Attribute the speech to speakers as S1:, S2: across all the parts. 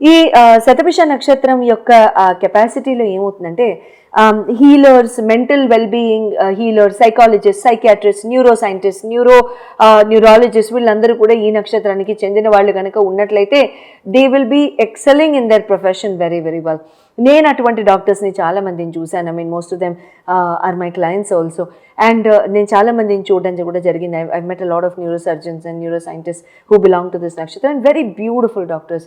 S1: ఈ శతభిష నక్షత్రం యొక్క కెపాసిటీలో ఏమవుతుందంటే healers mental wellbeing healers psychologist psychiatrist neuro scientist neuro neurologist వీళ్ళందరూ కూడా ఈ నక్షత్రానికి చెందిన వాళ్ళు కనుక ఉన్నట్లయితే they will be excelling in their profession very very well నేను అటువంటి డాక్టర్స్ని చాలా మందిని చూశాను I mean most of them are my clients also and నేను చాలా మందిని చూడడం కూడా జరిగింది. I met a lot of neuro surgeons and neuro scientist who belong to this నక్షత్రం. అండ్ వెరీ బ్యూటిఫుల్ డాక్టర్స్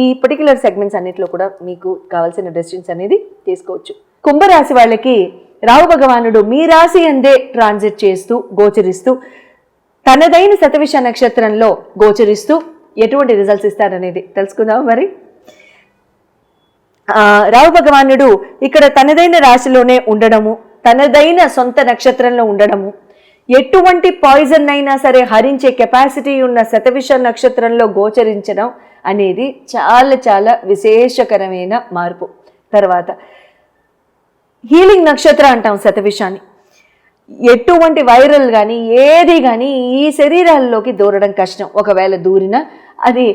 S1: ఈ పర్టికులర్ సెగ్మెంట్స్ అన్నిటిలో కూడా మీకు కావాల్సిన డెసిషన్స్ అనేది తీసుకోవచ్చు. కుంభరాశి వాళ్ళకి రావు భగవానుడు మీ రాశి అందే ట్రాన్సిట్ చేస్తూ గోచరిస్తూ తనదైన శతవిష నక్షత్రంలో గోచరిస్తూ ఎటువంటి రిజల్ట్స్ ఇస్తారనేది తెలుసుకుందాం మరి? రావు భగవానుడు ఇక్కడ తనదైన రాశిలోనే ఉండడము తనదైన సొంత నక్షత్రంలో ఉండడము ఎటువంటి పాయిజన్ అయినా సరే హరించే కెపాసిటీ ఉన్న శతవిష నక్షత్రంలో గోచరించడం అనేది చాలా చాలా విశేషకరమైన మార్పు. తర్వాత హీలింగ్ నక్షత్రం అంటాం శతవిషాన్ని. ఎటువంటి వైరల్ కానీ ఏది కానీ ఈ శరీరాల్లోకి దూరడం కష్టం. ఒకవేళ దూరినా అది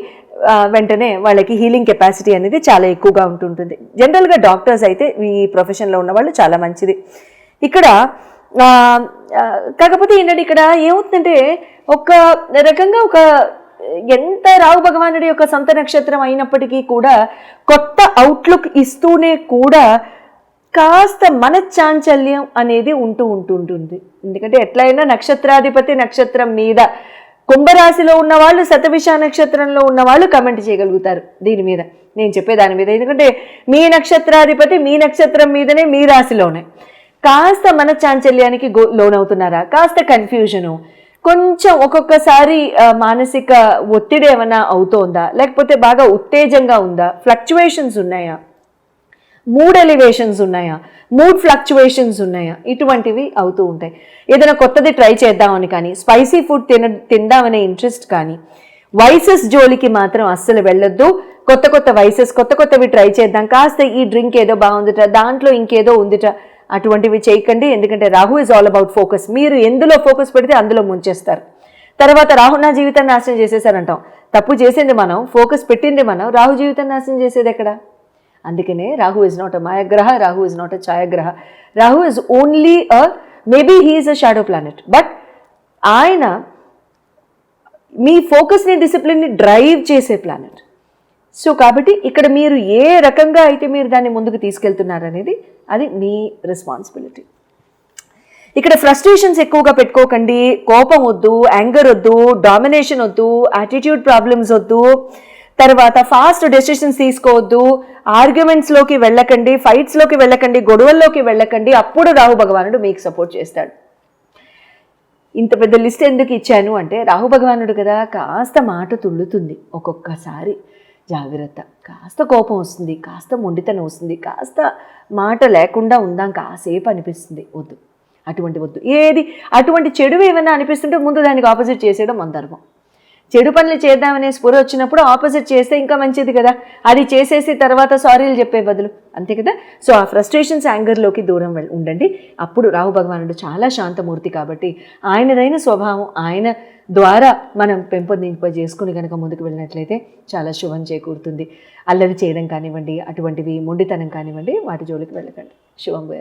S1: వెంటనే వాళ్ళకి హీలింగ్ కెపాసిటీ అనేది చాలా ఎక్కువగా ఉంటుంటుంది. జనరల్గా డాక్టర్స్ అయితే ఈ ప్రొఫెషన్లో ఉన్న వాళ్ళు చాలా మంచిది. ఇక్కడ కాకపోతే ఏంటంటే ఇక్కడ ఏమవుతుందంటే ఒక రకంగా ఒక ఎంత రావు భగవానుడి యొక్క సొంత నక్షత్రం అయినప్పటికీ కూడా కొత్త అవుట్లుక్ ఇస్తూనే కూడా కాస్త మనశ్చాంచల్యం అనేది ఉంటూ ఉంటుంటుంది. ఎందుకంటే ఎట్లయినా నక్షత్రాధిపతి నక్షత్రం మీద కుంభరాశిలో ఉన్న వాళ్ళు శతవిష నక్షత్రంలో ఉన్న వాళ్ళు కమెంట్ చేయగలుగుతారు దీని మీద. నేను చెప్పే దాని మీద. ఎందుకంటే మీ నక్షత్రాధిపతి మీ నక్షత్రం మీదనే మీ రాశిలోనే. కాస్త మన చాంచల్యానికి గో లోనవుతున్నారా? కాస్త కన్ఫ్యూజను కొంచెం ఒక్కొక్కసారి మానసిక ఒత్తిడి ఏమైనా అవుతోందా? లేకపోతే బాగా ఉత్తేజంగా ఉందా? ఫ్లక్చువేషన్స్ ఉన్నాయా? మూడ్ ఎలివేషన్స్ ఉన్నాయా? మూడ్ ఫ్లక్చువేషన్స్ ఉన్నాయా? ఇటువంటివి అవుతూ ఉంటాయి. ఏదైనా కొత్తది ట్రై చేద్దామని కానీ స్పైసీ ఫుడ్ తిన తిందామనే ఇంట్రెస్ట్ కానీ వైసెస్ జోలికి మాత్రం అస్సలు వెళ్ళొద్దు. కొత్త కొత్త వైసెస్ కొత్త కొత్తవి ట్రై చేద్దాం. కాస్త ఈ డ్రింక్ ఏదో బాగుందిట దాంట్లో ఇంకేదో ఉందిట అటువంటివి చేయకండి. ఎందుకంటే Rahu is all about focus మీరు ఎందులో ఫోకస్ పెడితే అందులో ముంచేస్తారు. తర్వాత రాహు నా జీవితాన్ని నాశనం చేసేసారంటాం. తప్పు చేసింది మనం ఫోకస్ పెట్టింది మనం రాహు జీవితాన్ని నాశనం చేసేది ఎక్కడ? అందుకనే Rahu is not a mayagraha Rahu is not a chhayagraha. Rahu is only a maybe he's a shadow planet but ఆయన మీ ఫోకస్ని డిసిప్లిన్ని డ్రైవ్ చేసే ప్లానెట్ సో కాబట్టి ఇక్కడ మీరు ఏ రకంగా అయితే మీరు దాన్ని ముందుకు తీసుకెళ్తున్నారనేది అది మీ రెస్పాన్సిబిలిటీ ఇక్కడ ఫ్రస్ట్రేషన్స్ ఎక్కువగా పెట్టుకోకండి కోపం వద్దు యాంగర్ వద్దు డామినేషన్ వద్దు యాటిట్యూడ్ ప్రాబ్లమ్స్ వద్దు తర్వాత ఫాస్ట్ డెసిషన్స్ తీసుకోవద్దు ఆర్గ్యుమెంట్స్లోకి వెళ్ళకండి ఫైట్స్లోకి వెళ్ళకండి గొడవల్లోకి వెళ్ళకండి అప్పుడు రాహు భగవానుడు మీకు సపోర్ట్ చేస్తాడు. ఇంత పెద్ద లిస్ట్ ఎందుకు ఇచ్చాను అంటే రాహు భగవానుడు కదా కాస్త మాట తుళ్ళుతుంది ఒక్కొక్కసారి. జాగ్రత్త. కాస్త కోపం వస్తుంది కాస్త మొండితనం వస్తుంది కాస్త మాట లేకుండా ఉందాం కాసేపు అనిపిస్తుంది. వద్దు. అటువంటి వద్దు. ఏది? అటువంటి చెడు ఏమైనా అనిపిస్తుంటే ముందు దానికి ఆపోజిట్ చేసేయడం మన ధర్మం. చెడు పనులు చేద్దామనే స్పృహ వచ్చినప్పుడు ఆపోజిట్ చేస్తే ఇంకా మంచిది కదా. అది చేసేసి తర్వాత సారీలు చెప్పే బదులు. అంతే కదా? సో ఆ ఫ్రస్ట్రేషన్స్ యాంగర్లోకి దూరం ఉండండి. అప్పుడు రాహు భగవానుడు చాలా శాంతమూర్తి కాబట్టి ఆయనదైన స్వభావం ఆయన ద్వారా మనం పెంపొందింపజేసుకుని కనుక ముందుకు వెళ్ళినట్లయితే చాలా శుభం చేకూరుతుంది. అల్లరి చేయడం కానివ్వండి అటువంటివి మొండితనం కానివ్వండి వాటి జోలికి వెళ్ళకండి. శుభం పోయారు.